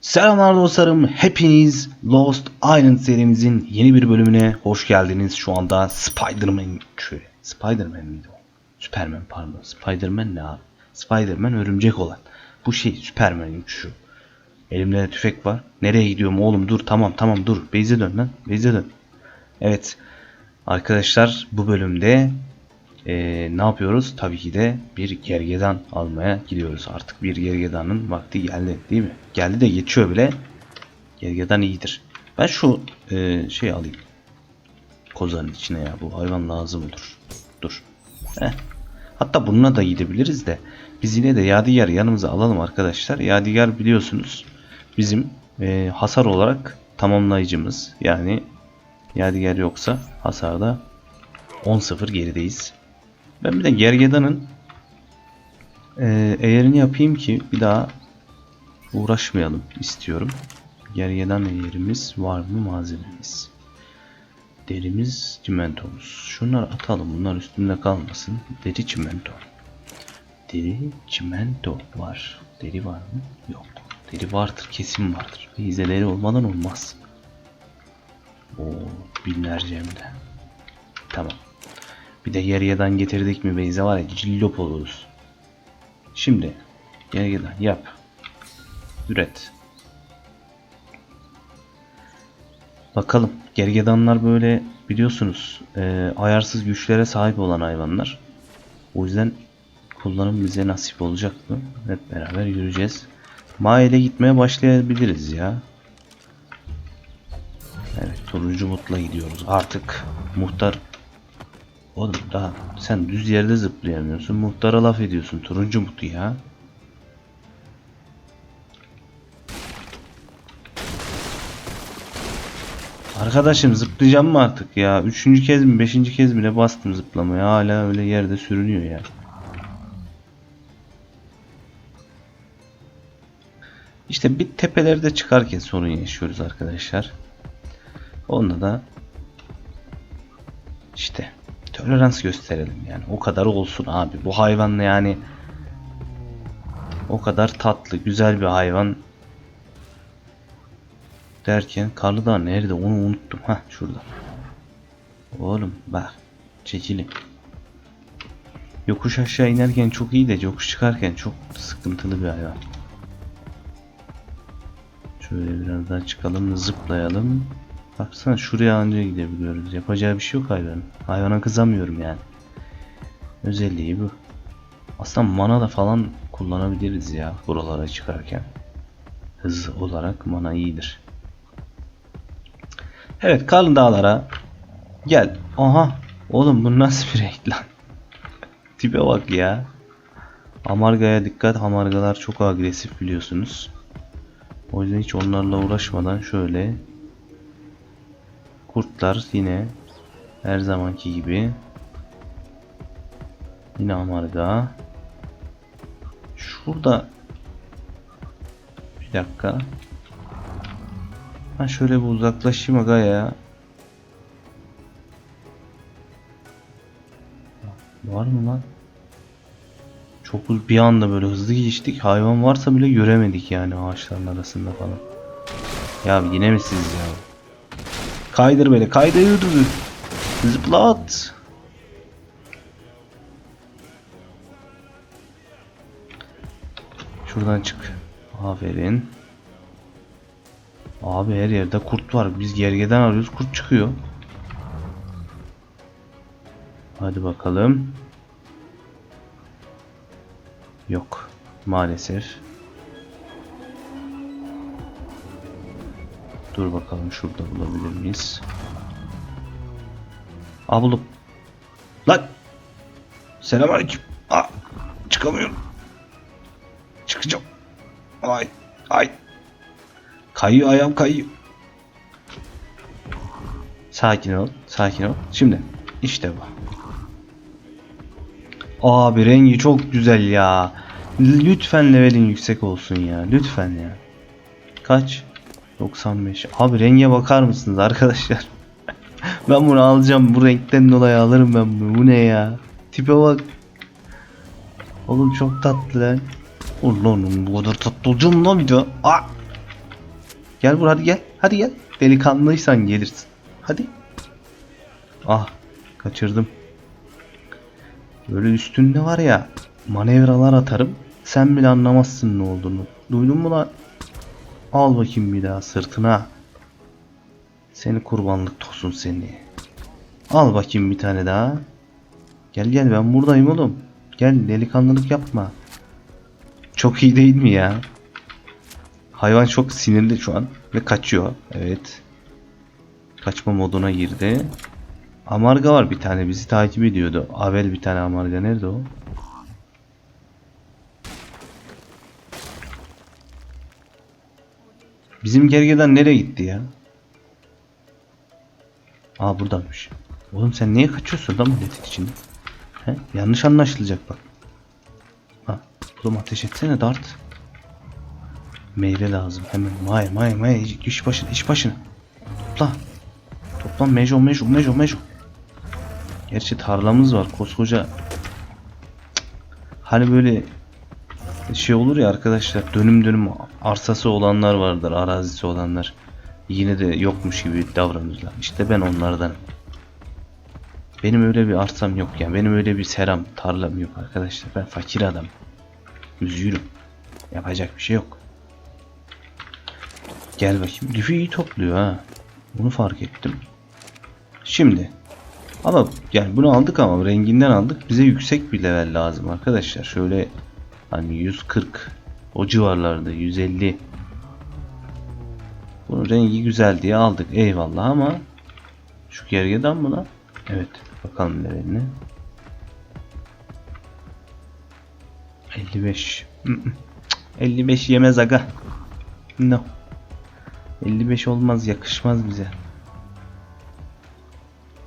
Selamlar dostlarım. Hepiniz Lost Island serimizin yeni bir bölümüne hoş geldiniz. Şu anda Spider-Man köy. Spider-Man miydi o? Superman pardon. Spider-Man ne abi? Spider-Man örümcek olan. Bu şey Superman'in şu. Elimde de tüfek var. Nereye gidiyorum oğlum? Dur tamam tamam dur. Beyze dön lan. Beyze dön. Evet. Arkadaşlar bu bölümde ee, ne yapıyoruz? Tabii ki de bir gergedan almaya gidiyoruz. Artık bir gergedanın vakti geldi değil mi? Geldi de geçiyor bile. Gergedan iyidir. Ben şu e, şey alayım. Kozanın içine ya. Bu hayvan lazım olur. Dur. Heh. Hatta bununla da gidebiliriz de. Biz yine de Yadigar yanımıza alalım arkadaşlar. Yadigar biliyorsunuz bizim e, hasar olarak tamamlayıcımız. Yani Yadigar yoksa hasarda 10-0 gerideyiz. Ben bir de gergedanın e, eğerini yapayım ki bir daha uğraşmayalım istiyorum. Gergedan eğerimiz var mı malzememiz? Derimiz, çimentomuz. Şunları atalım. Bunlar üstünde kalmasın. Deri çimento. Deri çimento var. Deri var mı? Yok. Deri vardır. Kesin vardır. Bize olmadan olmaz. O binlerce hem de. Tamam. Bir de Yerya'dan getirdik mi Beyza var ya cillop oluruz. Şimdi Yerya'dan yap. Üret. Bakalım. Gergedanlar böyle biliyorsunuz e, ayarsız güçlere sahip olan hayvanlar. O yüzden kullanım bize nasip olacak mı? Hep beraber yürüyeceğiz. Maile gitmeye başlayabiliriz ya. Evet turuncu mutla gidiyoruz. Artık muhtar Oğlum daha sen düz yerde zıplayamıyorsun. Muhtara laf ediyorsun. Turuncu mutu ya. Arkadaşım zıplayacağım mı artık ya? Üçüncü kez mi beşinci kez bile bastım zıplamaya. Hala öyle yerde sürünüyor ya. İşte bir tepelerde çıkarken sorun yaşıyoruz arkadaşlar. Onda da işte tolerans gösterelim yani. O kadar olsun abi. Bu hayvan yani o kadar tatlı, güzel bir hayvan derken Karlıdağ nerede onu unuttum. Ha şurada. Oğlum bak çekilin. Yokuş aşağı inerken çok iyi de yokuş çıkarken çok sıkıntılı bir hayvan. Şöyle biraz daha çıkalım zıplayalım. Baksana şuraya anca gidebiliyoruz. Yapacağı bir şey yok hayvanın. Hayvana kızamıyorum yani. Özelliği bu. Aslında mana da falan kullanabiliriz ya buralara çıkarken. Hız olarak mana iyidir. Evet kalın dağlara gel. Aha oğlum bu nasıl bir renk lan? Tipe bak ya. Amargaya dikkat. Amargalar çok agresif biliyorsunuz. O yüzden hiç onlarla uğraşmadan şöyle kurtlar yine her zamanki gibi. Yine amarga. Şurada bir dakika. Ha şöyle bir uzaklaşayım aga ya. Var mı lan? Çok bir anda böyle hızlı geçtik. Hayvan varsa bile göremedik yani ağaçların arasında falan. Ya yine mi siz ya Kaydır beni kaydır. Zıplat. Şuradan çık. Aferin. Abi her yerde kurt var. Biz gergeden arıyoruz. Kurt çıkıyor. Hadi bakalım. Yok. Maalesef. Dur bakalım şurada bulabilir miyiz? Aa buldum. Lan! Selamünaleyküm. Aa, çıkamıyorum. Çıkacağım. Ay, ay. Kayıyor ayağım kayıyor. Sakin ol, sakin ol. Şimdi işte bu. Abi rengi çok güzel ya. Lütfen levelin yüksek olsun ya. Lütfen ya. Kaç? 95. Abi renge bakar mısınız arkadaşlar? ben bunu alacağım. Bu renkten dolayı alırım ben bunu. Bu ne ya? Tipe bak. Oğlum çok tatlı lan. Ulan bu kadar tatlı olacağım lan bir. Aa! Gel vur hadi gel. Hadi gel. Delikanlıysan gelirsin. Hadi. Ah kaçırdım. Böyle üstünde var ya manevralar atarım. Sen bile anlamazsın ne olduğunu. Duydun mu lan? Al bakayım bir daha sırtına. Seni kurbanlık tosun seni. Al bakayım bir tane daha. Gel gel ben buradayım oğlum. Gel delikanlılık yapma. Çok iyi değil mi ya? Hayvan çok sinirli şu an ve kaçıyor. Evet. Kaçma moduna girdi. Amarga var bir tane bizi takip ediyordu. Avel bir tane Amarga nerede o? Bizim gergedan nereye gitti ya? Aa buradaymış. Oğlum sen niye kaçıyorsun lan milletin içinde? He? Yanlış anlaşılacak bak. Ha, oğlum ateş etsene dart. Meyve lazım hemen. May may may iş başına iş başına. Topla. Topla mejo mejo mejo mejo. Gerçi tarlamız var koskoca. Hani böyle şey olur ya arkadaşlar dönüm dönüm arsası olanlar vardır arazisi olanlar. Yine de yokmuş gibi davranırlar. İşte ben onlardan. Benim öyle bir arsam yok yani. Benim öyle bir seram, tarlam yok arkadaşlar. Ben fakir adam. Üzgünüm. Yapacak bir şey yok. Gel bakayım. Lüfü iyi topluyor ha. Bunu fark ettim. Şimdi. Ama yani bunu aldık ama renginden aldık. Bize yüksek bir level lazım arkadaşlar. Şöyle hani 140 o civarlarda 150 bunun rengi güzel diye aldık. Eyvallah ama şu gergedan lan? Evet. Bakalım. 55. Mm, mm. Cık, 55 yemez aga. No. 55 olmaz yakışmaz bize.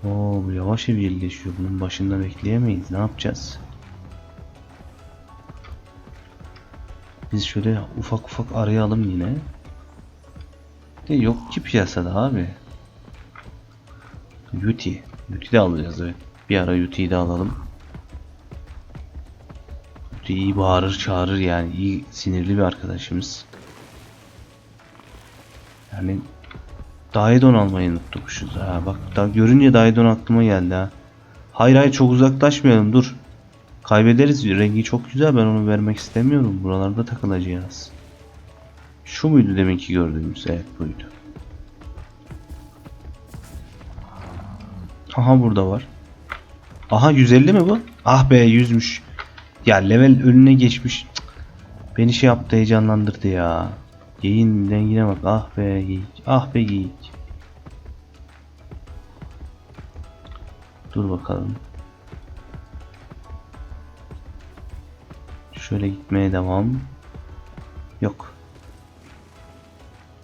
Oo bu yavaş evcilleşiyor. Bunun başında bekleyemeyiz. Ne yapacağız? Biz şöyle ufak ufak arayalım yine. De yok ki piyasada abi. Yuti. Yuti de alacağız evet. Bir ara Yuti'yi de alalım. Yuti iyi bağırır çağırır yani. iyi sinirli bir arkadaşımız. Yani Daidon almayı unutmuşuz ha. Bak daha görünce Daidon aklıma geldi ha. Hayır hayır çok uzaklaşmayalım dur. Kaybederiz. Rengi çok güzel ben onu vermek istemiyorum. Buralarda takılacağız. Şu muydu deminki gördüğümüz? Evet buydu. Aha burada var. Aha 150 mi bu? Ah be 100'müş. Ya level önüne geçmiş. Beni şey yaptı heyecanlandırdı ya. Geyin rengine bak. Ah be geyik. Ah be geyik. Dur bakalım. Şöyle gitmeye devam. Yok.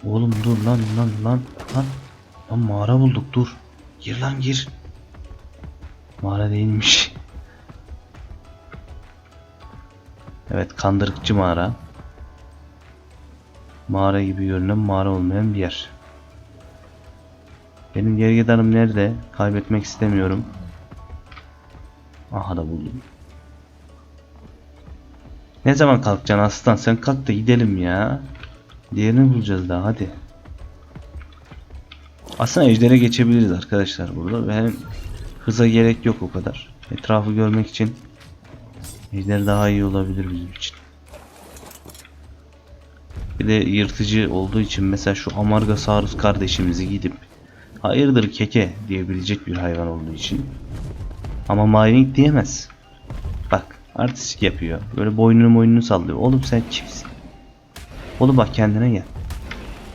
Oğlum dur lan lan lan lan. Lan mağara bulduk dur. Gir lan gir. Mağara değilmiş. Evet kandırıkçı mağara. Mağara gibi görünen mağara olmayan bir yer. Benim gergedanım nerede? Kaybetmek istemiyorum. Aha da buldum. Ne zaman kalkacaksın aslan? Sen kalk da gidelim ya. Diğerini bulacağız daha hadi. Aslında ejdere geçebiliriz arkadaşlar burada ve hem hıza gerek yok o kadar. Etrafı görmek için ejder daha iyi olabilir bizim için. Bir de yırtıcı olduğu için mesela şu Amargasaurus kardeşimizi gidip hayırdır keke diyebilecek bir hayvan olduğu için. Ama mining diyemez. Artistik yapıyor. Böyle boynunu boynunu sallıyor. Oğlum sen kimsin? Oğlum bak kendine gel.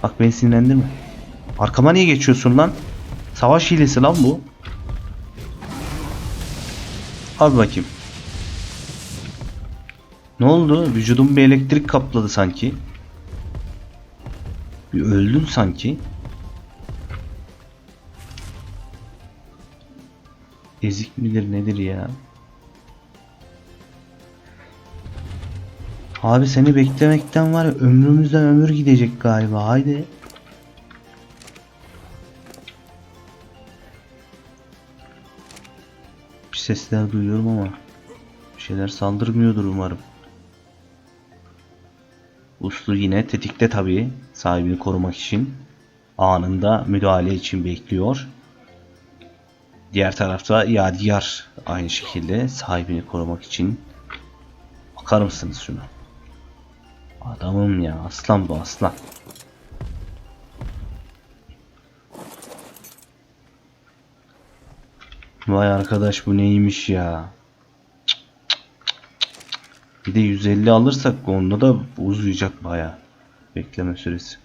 Bak beni sinirlendirme. Arkama niye geçiyorsun lan? Savaş hilesi lan bu. Al bakayım. Ne oldu? Vücudum bir elektrik kapladı sanki. Bir öldün sanki. Ezik midir nedir ya? Abi seni beklemekten var ya ömrümüzden ömür gidecek galiba. Haydi. Bir sesler duyuyorum ama bir şeyler saldırmıyordur umarım. Uslu yine tetikte tabii sahibini korumak için. Anında müdahale için bekliyor. Diğer tarafta Yadigar aynı şekilde sahibini korumak için. Bakar mısınız şuna? Adamım ya aslan bu aslan. Vay arkadaş bu neymiş ya. Bir de 150 alırsak onda da uzayacak baya. Bekleme süresi.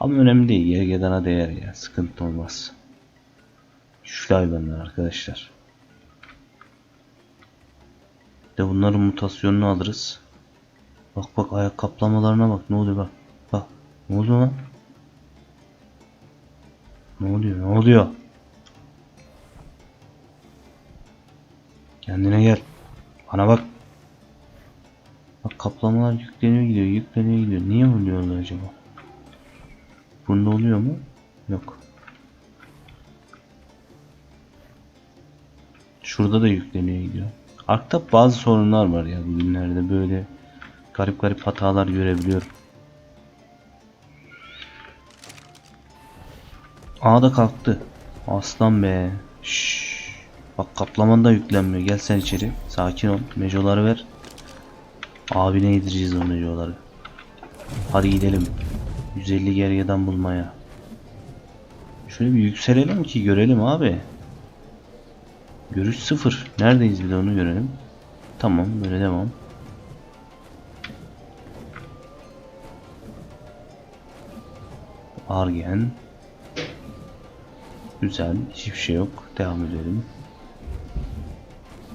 Ama önemli değil. Geri gedana değer ya. Sıkıntı olmaz. Güçlü hayvanlar arkadaşlar. Bir De bunların mutasyonunu alırız. Bak bak ayak kaplamalarına bak. Ne oluyor bak. Bak. Ne oluyor lan? Ne oluyor? Ne oluyor? Kendine gel. Bana bak. Bak kaplamalar yükleniyor gidiyor, yükleniyor gidiyor. Niye oluyorlar acaba? Bunda oluyor mu? Yok. Şurada da yükleniyor gidiyor. Arkta bazı sorunlar var ya bugünlerde böyle garip garip hatalar görebiliyorum. Aa da kalktı. Aslan be. Şşş. Bak kaplaman da yüklenmiyor. Gel sen içeri. Sakin ol. Mejoları ver. Abine yedireceğiz o mejoları. Hadi gidelim. 150 gergeden bulmaya. Şöyle bir yükselelim ki görelim abi. Görüş sıfır. Neredeyiz bir de onu görelim. Tamam böyle devam. Argen. Güzel. Hiçbir şey yok. Devam edelim.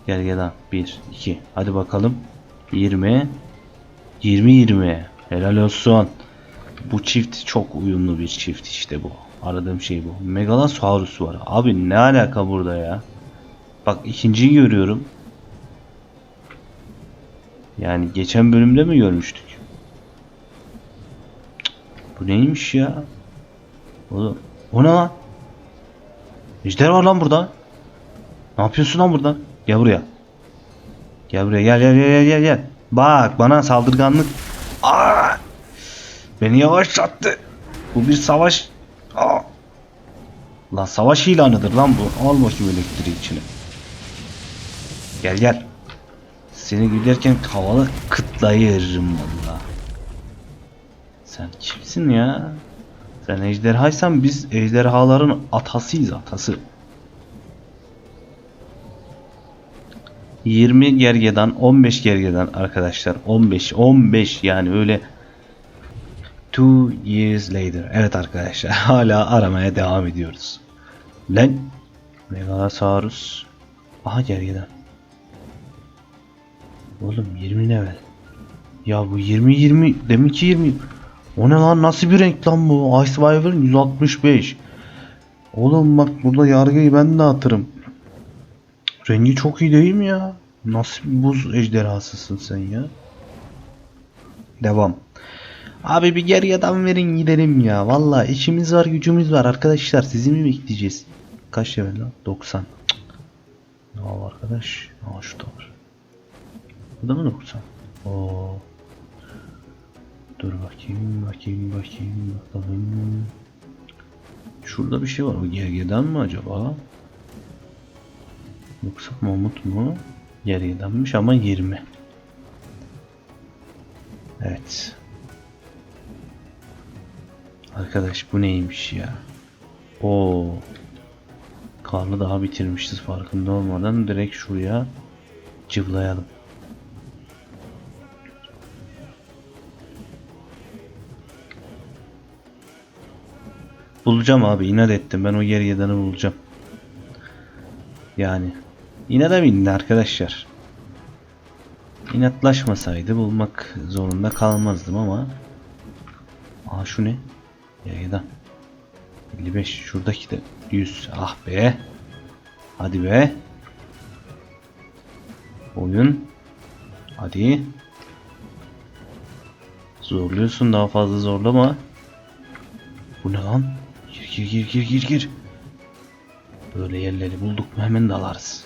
Gel gel ha. 1, 2. Hadi bakalım. 20. 20 20. Helal olsun. Bu çift çok uyumlu bir çift işte bu. Aradığım şey bu. Megalosaurus var. Abi ne alaka burada ya? Bak ikinciyi görüyorum. Yani geçen bölümde mi görmüştük? Bu neymiş ya? Oğlum, o ne lan? Ejder var lan burada. Ne yapıyorsun lan burada? Gel buraya. Gel buraya gel gel gel gel gel. Bak bana saldırganlık. Aa! Beni yavaşlattı. Bu bir savaş. Aa! Lan savaş ilanıdır lan bu. Al bakayım elektriği içine. Gel gel. Seni giderken havalı kıtlayırım valla. Sen kimsin ya? Sen ejderhaysan biz ejderhaların atasıyız atası. 20 gergedan 15 gergedan arkadaşlar. 15 15 yani öyle Two years later. Evet arkadaşlar hala aramaya devam ediyoruz. Lan Megalosaurus. Aha gergedan. Oğlum 20 level. Ya bu 20 20 demin ki 20 o ne lan nasıl bir renk lan bu Ice Wyvern 165 oğlum bak burada yargıyı ben de atırım Rengi çok iyi değil mi ya? Nasıl bir buz ejderhasısın sen ya? Devam. Abi bir gergedan verin gidelim ya. Valla işimiz var gücümüz var arkadaşlar. Sizi mi bekleyeceğiz? Kaç level lan? 90. Cık. Ne var arkadaş? Aa şurada var. Burada mı 90? Oo. Dur bakayım bakayım bakayım bakalım. Şurada bir şey var. O gergedan mı acaba? Yoksa Mahmut mu? Gergedanmış ama 20. Evet. Arkadaş bu neymiş ya? Oo. Karlı daha bitirmişiz farkında olmadan direkt şuraya cıvlayalım. Bulacağım abi inat ettim. Ben o gergedanı bulacağım. Yani yine de bindi arkadaşlar. İnatlaşmasaydı bulmak zorunda kalmazdım ama. Aa şu ne? Yaydan 55 şuradaki de 100 ah be. Hadi be. Oyun. Hadi. Zorluyorsun daha fazla zorlama. Bu ne lan? Gir gir gir gir gir Böyle yerleri bulduk mu hemen dalarız.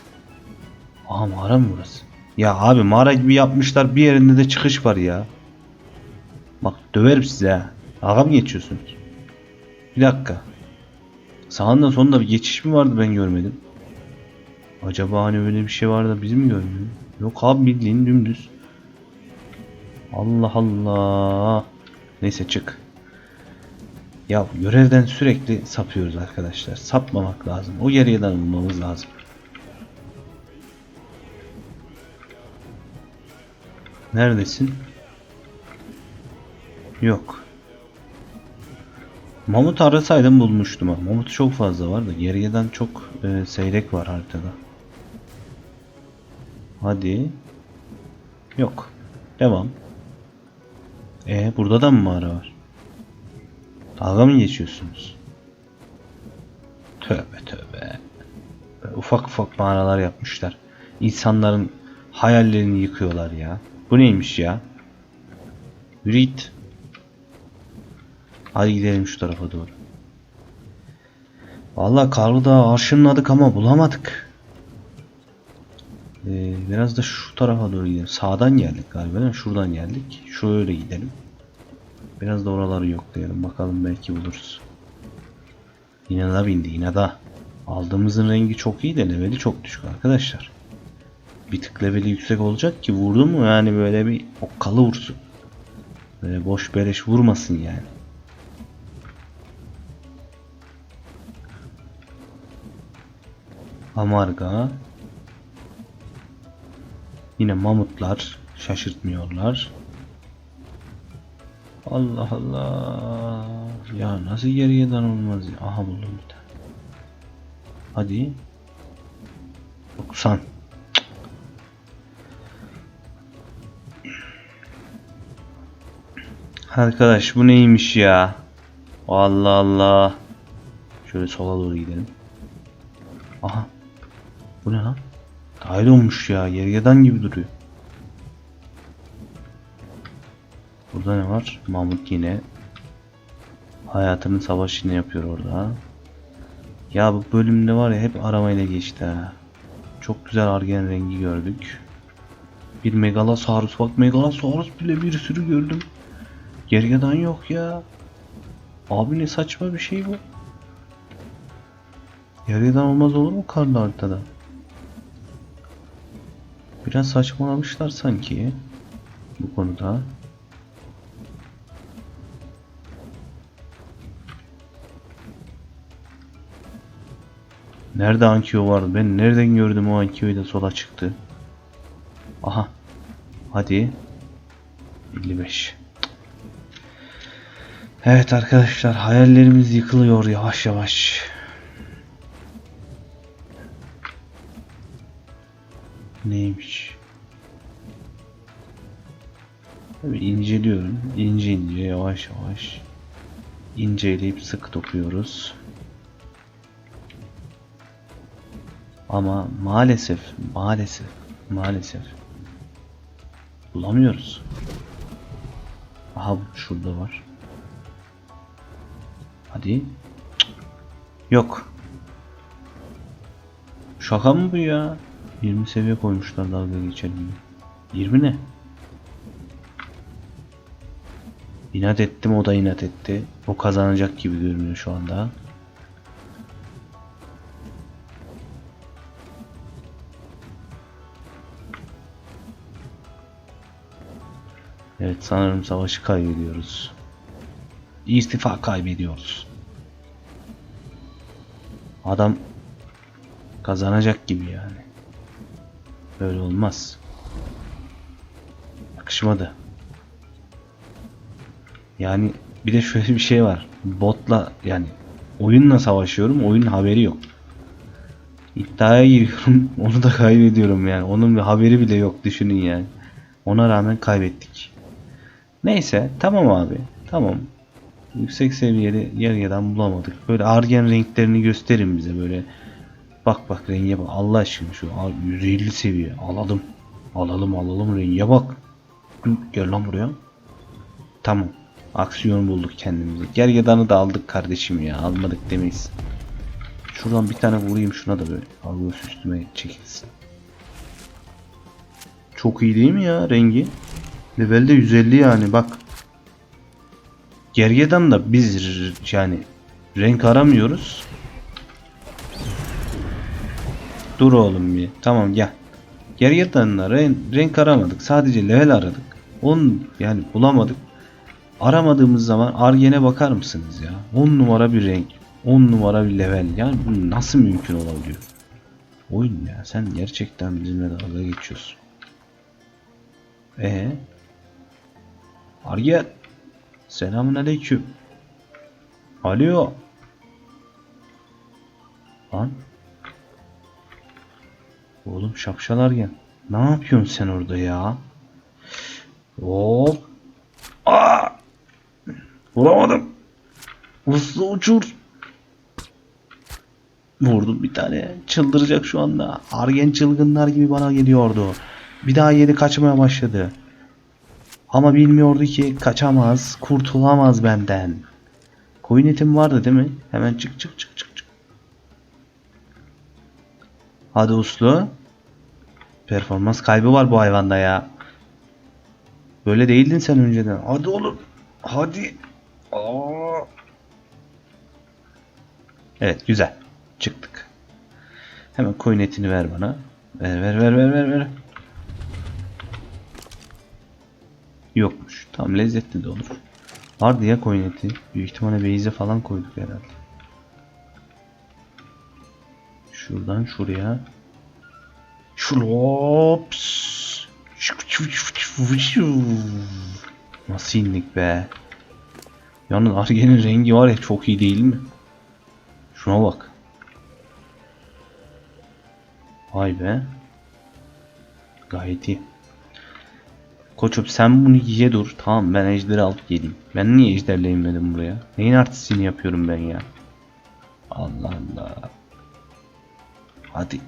Aha mağara mı burası? Ya abi mağara gibi yapmışlar bir yerinde de çıkış var ya. Bak döverim size ha. Dalga mı geçiyorsunuz? Bir dakika. Sağında sonunda bir geçiş mi vardı ben görmedim. Acaba hani öyle bir şey var da biz mi görmüyoruz? Yok abi bildiğin dümdüz. Allah Allah. Neyse çık. Ya görevden sürekli sapıyoruz arkadaşlar. Sapmamak lazım. O geriye bulmamız lazım. Neredesin? Yok. Mamut arasaydım bulmuştum ha. Mamut çok fazla var da geriyeden çok e, seyrek var haritada. Hadi. Yok. Devam. E burada da mı mağara var? Dalga mı geçiyorsunuz? Tövbe tövbe. Böyle ufak ufak mağaralar yapmışlar. İnsanların hayallerini yıkıyorlar ya. Bu neymiş ya? Yürü git. Hadi gidelim şu tarafa doğru. Vallahi Karlıdağ arşınladık ama bulamadık. Ee, biraz da şu tarafa doğru gidelim. Sağdan geldik galiba? Şuradan geldik. Şöyle gidelim. Biraz da oraları yoklayalım. Bakalım belki buluruz. Yine de bindi. Yine de. Aldığımızın rengi çok iyi de leveli çok düşük arkadaşlar. Bir tık leveli yüksek olacak ki vurdu mu yani böyle bir okkalı vursun. Böyle boş beleş vurmasın yani. Amarga. Yine mamutlar şaşırtmıyorlar. Allah Allah. Ya nasıl geriyeden olmaz ya. Aha buldum bir tane. Hadi. 90. Arkadaş bu neymiş ya? Allah Allah. Şöyle sola doğru gidelim. Aha. Bu ne lan? Dahil olmuş ya. Gergedan gibi duruyor. Burada ne var? Mahmut yine hayatının savaşını yapıyor orada. Ya bu bölümde var ya hep aramayla geçti. Çok güzel argen rengi gördük. Bir Megalosaurus bak Megalosaurus bile bir sürü gördüm. Gergedan yok ya. Abi ne saçma bir şey bu. Gergedan olmaz olur mu karlı haritada? Biraz saçmalamışlar sanki bu konuda. Nerede Ankyo vardı? Ben nereden gördüm o Ankyo'yu da sola çıktı. Aha. Hadi. 55. Evet arkadaşlar hayallerimiz yıkılıyor yavaş yavaş. Neymiş? Tabii inceliyorum. İnce ince yavaş yavaş. İnceleyip sık dokuyoruz. Ama maalesef, maalesef, maalesef bulamıyoruz. Aha şurada var. Hadi. Yok. Şaka mı bu ya? 20 seviye koymuşlar dalga geçelim. diye. 20 ne? İnat ettim o da inat etti. O kazanacak gibi görünüyor şu anda. Evet sanırım savaşı kaybediyoruz. İstifa kaybediyoruz. Adam kazanacak gibi yani. Böyle olmaz. Yakışmadı. Yani bir de şöyle bir şey var. Botla yani oyunla savaşıyorum. Oyunun haberi yok. İddiaya giriyorum. Onu da kaybediyorum yani. Onun bir haberi bile yok düşünün yani. Ona rağmen kaybettik. Neyse tamam abi. Tamam. Yüksek seviyeli yarıyadan bulamadık. Böyle argen renklerini gösterin bize böyle. Bak bak renge bak. Allah aşkına şu al- 150 seviye. Alalım. Alalım alalım renge bak. Gel lan buraya. Tamam. Aksiyon bulduk kendimize. Gergedanı da aldık kardeşim ya. Almadık demeyiz. Şuradan bir tane vurayım şuna da böyle. Algos üstüme çekilsin. Çok iyi değil mi ya rengi? Levelde 150 yani bak. Gergedan da biz yani renk aramıyoruz. Dur oğlum bir. Tamam gel. Gergedanla renk, renk aramadık. Sadece level aradık. Onun yani bulamadık. Aramadığımız zaman Argen'e bakar mısınız ya? 10 numara bir renk. 10 numara bir level. Yani bu nasıl mümkün olabiliyor? Oyun ya sen gerçekten bizimle dalga geçiyorsun. E Argen Selamun aleyküm. Alo. Lan. Oğlum şapşal Argen. Ne yapıyorsun sen orada ya? Hop. Aa! Vuramadım. Hızlı uçur. Vurdum bir tane. Çıldıracak şu anda. Argen çılgınlar gibi bana geliyordu. Bir daha yeni kaçmaya başladı. Ama bilmiyordu ki kaçamaz, kurtulamaz benden. Koyun etim vardı değil mi? Hemen çık çık çık çık çık. Hadi uslu. Performans kaybı var bu hayvanda ya. Böyle değildin sen önceden. Hadi oğlum. Hadi. Aa. Evet güzel. Çıktık. Hemen koyun etini ver bana. Ver ver ver ver ver ver. Yokmuş. Tam lezzetli de olur. Vardı ya koyun eti. Büyük ihtimalle beyze falan koyduk herhalde. Şuradan şuraya. Şulops. Nasıl indik be? Yalnız Arge'nin rengi var ya çok iyi değil mi? Şuna bak. Vay be. Gayet iyi. Koçum sen bunu ye dur. Tamam ben ejderi alıp geleyim. Ben niye ejderle inmedim buraya? Neyin artistini yapıyorum ben ya? Allah Allah. Hadi.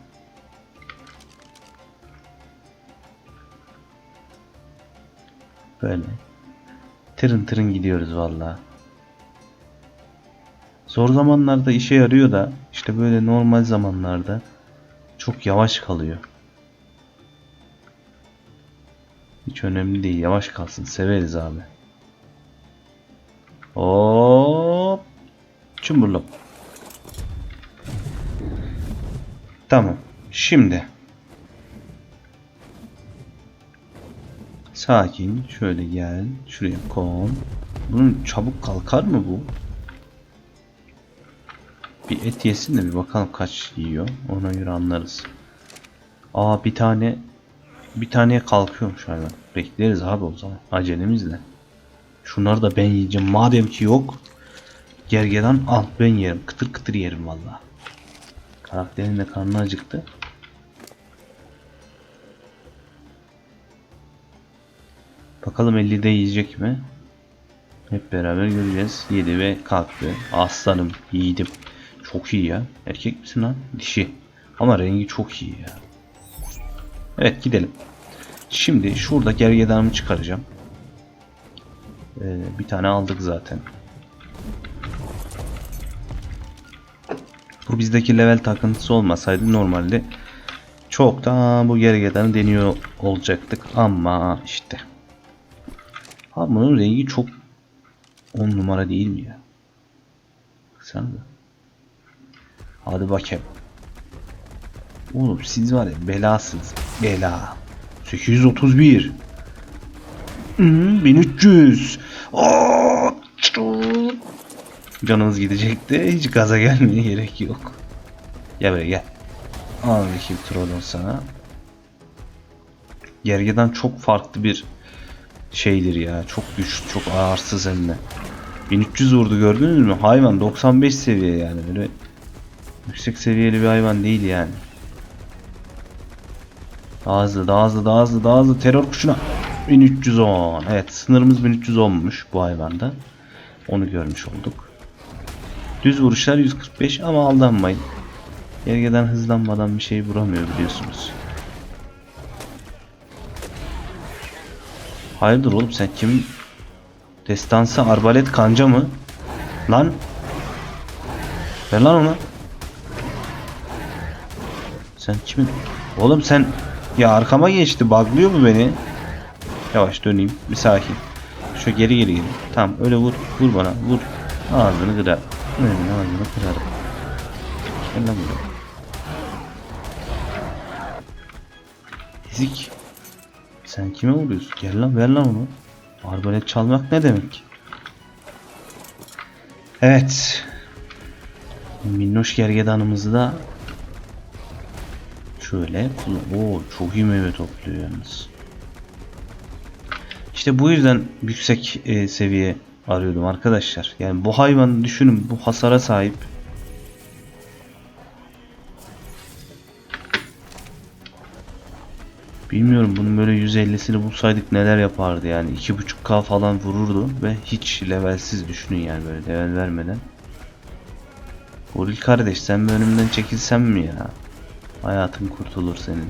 Böyle. Tırın tırın gidiyoruz valla. Zor zamanlarda işe yarıyor da işte böyle normal zamanlarda çok yavaş kalıyor. Hiç önemli değil. Yavaş kalsın. Severiz abi. Hop. Çumburlop. Tamam. Şimdi. Sakin. Şöyle gel. Şuraya kon. Bunun çabuk kalkar mı bu? Bir et yesin de bir bakalım kaç yiyor. Ona göre anlarız. Aa bir tane bir taneye kalkıyormuş hayvan. Bekleriz abi o zaman. Acelemizle. Şunları da ben yiyeceğim. Madem ki yok. Gergedan al ben yerim. Kıtır kıtır yerim valla. Karakterin de karnı acıktı. Bakalım 50'de yiyecek mi? Hep beraber göreceğiz. Yedi ve kalktı. Aslanım yiğidim. Çok iyi ya. Erkek misin lan? Dişi. Ama rengi çok iyi ya. Evet gidelim. Şimdi şurada gergedanımı çıkaracağım. Ee, bir tane aldık zaten. Bu bizdeki level takıntısı olmasaydı normalde çoktan bu gergedanı deniyor olacaktık ama işte. Ha bunun rengi çok 10 numara değil mi ya? Baksana da. Hadi bakayım. Oğlum siz var ya belasınız. Bela. 831. Hmm, 1300. Aa, Canımız gidecekti. Hiç gaza gelmeye gerek yok. Gel buraya gel. Al bakayım Trodon sana. Gergedan çok farklı bir şeydir ya. Çok güçlü, çok ağırsız hem de. 1300 vurdu gördünüz mü? Hayvan 95 seviye yani. Öyle yüksek seviyeli bir hayvan değil yani. Daha hızlı, daha hızlı, daha hızlı, daha hızlı. Terör kuşuna. 1310. Evet sınırımız 1310'muş bu hayvanda. Onu görmüş olduk. Düz vuruşlar 145 ama aldanmayın. Gergeden hızlanmadan bir şey vuramıyor biliyorsunuz. Hayırdır oğlum sen kimin destansı arbalet kanca mı? Lan Ver lan onu. Sen kimin? Oğlum sen ya arkama geçti. Baglıyor mu beni? Yavaş döneyim. Bir sakin. Şöyle geri geri geri. Tamam öyle vur. Vur bana. Vur. Ağzını kırar. Önünü ağzını kırarım. Gel lan buraya. Sen kime vuruyorsun? Gel lan ver lan onu. Arbalet çalmak ne demek? Evet. Minnoş gergedanımızı da şöyle Oo çok iyi meyve topluyor yalnız. İşte bu yüzden yüksek e, seviye arıyordum arkadaşlar. Yani bu hayvan düşünün bu hasara sahip. Bilmiyorum bunun böyle 150'sini bulsaydık neler yapardı yani 2.5k falan vururdu ve hiç levelsiz düşünün yani böyle level vermeden. Goril kardeş sen önümden çekilsen mi ya? Hayatın kurtulur senin.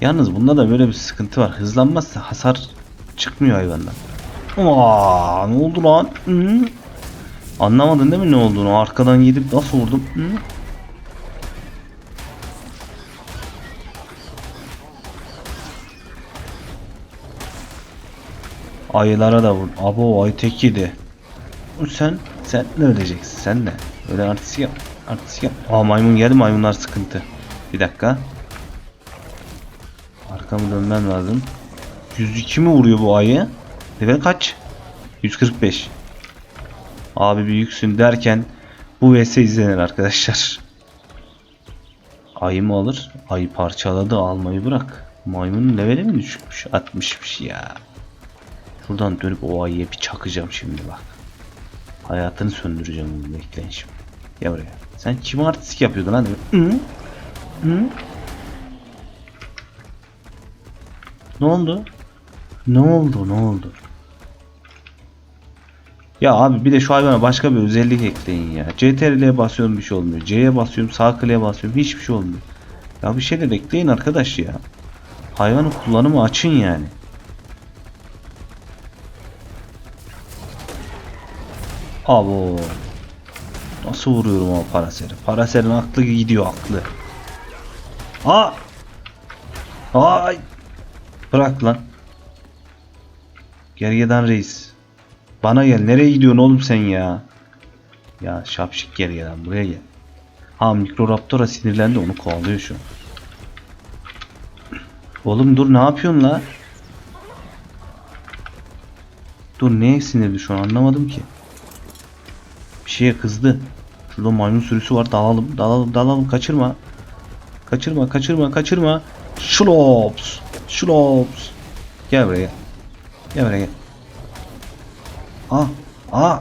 Yalnız bunda da böyle bir sıkıntı var. Hızlanmazsa hasar çıkmıyor hayvandan. Aa, ne oldu lan? Hı? Anlamadın değil mi ne olduğunu? Arkadan gidip nasıl vurdum? Hı? Ayılara da vur. Abo ay tek. Sen sen ne öleceksin sen de. Öyle artist yap. Artist yap. Aa maymun geldi maymunlar sıkıntı. Bir dakika. Arkamı dönmem lazım. 102 mi vuruyor bu ayı? Level kaç? 145. Abi büyüksün derken bu vs izlenir arkadaşlar. Ayı mı alır? Ayı parçaladı almayı bırak. Maymunun leveli mi düşükmüş? 60'mış ya. Şuradan dönüp o ayıya bir çakacağım şimdi bak. Hayatını söndüreceğim onu bekleyin şimdi. Gel buraya. Sen kim artistik yapıyordun lan? Hı? Hı? Ne oldu? Ne oldu? Ne oldu? Ya abi bir de şu hayvana başka bir özellik ekleyin ya. CTRL'ye basıyorum bir şey olmuyor. C'ye basıyorum sağ kliğe basıyorum hiçbir şey olmuyor. Ya bir şey de ekleyin arkadaş ya. Hayvanın kullanımı açın yani. Abo. Nasıl vuruyorum o paraseri? Paraserin aklı gidiyor aklı. Aa! Ay! Bırak lan. Gergedan reis. Bana gel. Nereye gidiyorsun oğlum sen ya? Ya şapşik gergedan buraya gel. Ha Mikroraptora sinirlendi onu kovalıyor şu. Oğlum dur ne yapıyorsun la? Dur neye sinirli şu an anlamadım ki. Bir şeye kızdı. Şurada maymun sürüsü var dalalım dalalım dalalım kaçırma. Kaçırma kaçırma kaçırma. Şlops. Şlops. Gel buraya gel. Buraya gel. Aa, aa.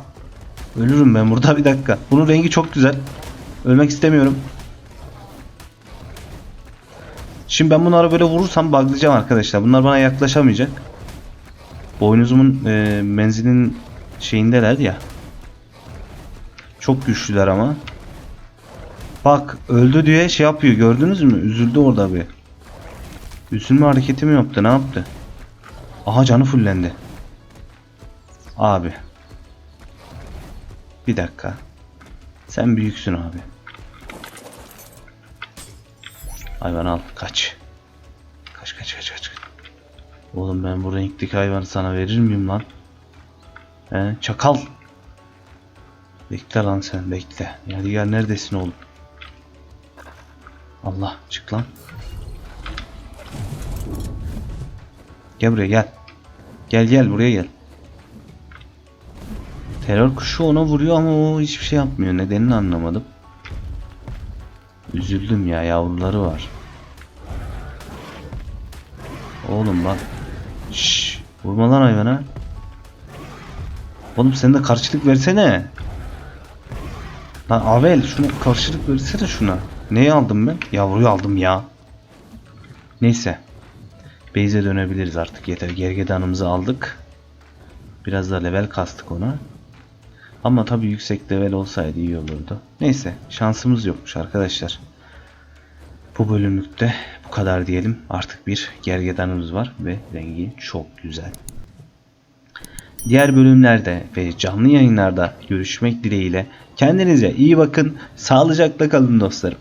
Ölürüm ben burada bir dakika. Bunun rengi çok güzel. Ölmek istemiyorum. Şimdi ben bunları böyle vurursam buglayacağım arkadaşlar. Bunlar bana yaklaşamayacak. Boynuzumun e, menzilin şeyindeler ya. Çok güçlüler ama. Bak öldü diye şey yapıyor gördünüz mü? Üzüldü orada bir. Üzülme hareketi mi yaptı ne yaptı? Aha canı fullendi. Abi. Bir dakika. Sen büyüksün abi. Hayvan al kaç. Kaç kaç kaç kaç. Oğlum ben bu renkteki hayvanı sana verir miyim lan? He, çakal. Bekle lan sen bekle. Yadigar neredesin oğlum? Allah çık lan. Gel buraya gel. Gel gel buraya gel. Terör kuşu ona vuruyor ama o hiçbir şey yapmıyor. Nedenini anlamadım. Üzüldüm ya yavruları var. Oğlum bak. Şşş. Vurma lan hayvana. Oğlum sen de karşılık versene. Lan Avel şunu karşılık versene şuna. Neyi aldım ben? Yavruyu aldım ya. Neyse. Base'e dönebiliriz artık yeter. Gergedanımızı aldık. Biraz da level kastık ona. Ama tabii yüksek level olsaydı iyi olurdu. Neyse şansımız yokmuş arkadaşlar. Bu bölümlükte bu kadar diyelim. Artık bir gergedanımız var ve rengi çok güzel. Diğer bölümlerde ve canlı yayınlarda görüşmek dileğiyle kendinize iyi bakın. Sağlıcakla kalın dostlarım.